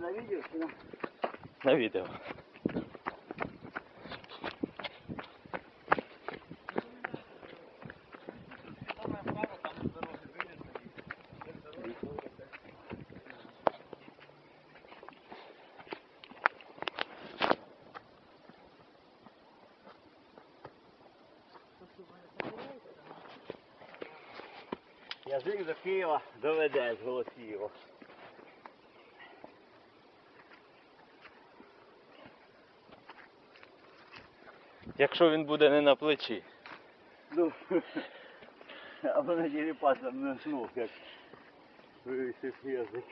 На відео чи на? На відео. Язик до Києва доведе з Голосіїва. Якщо він буде не на плечі. Ну, або на черепашном нос, як вивісив язик.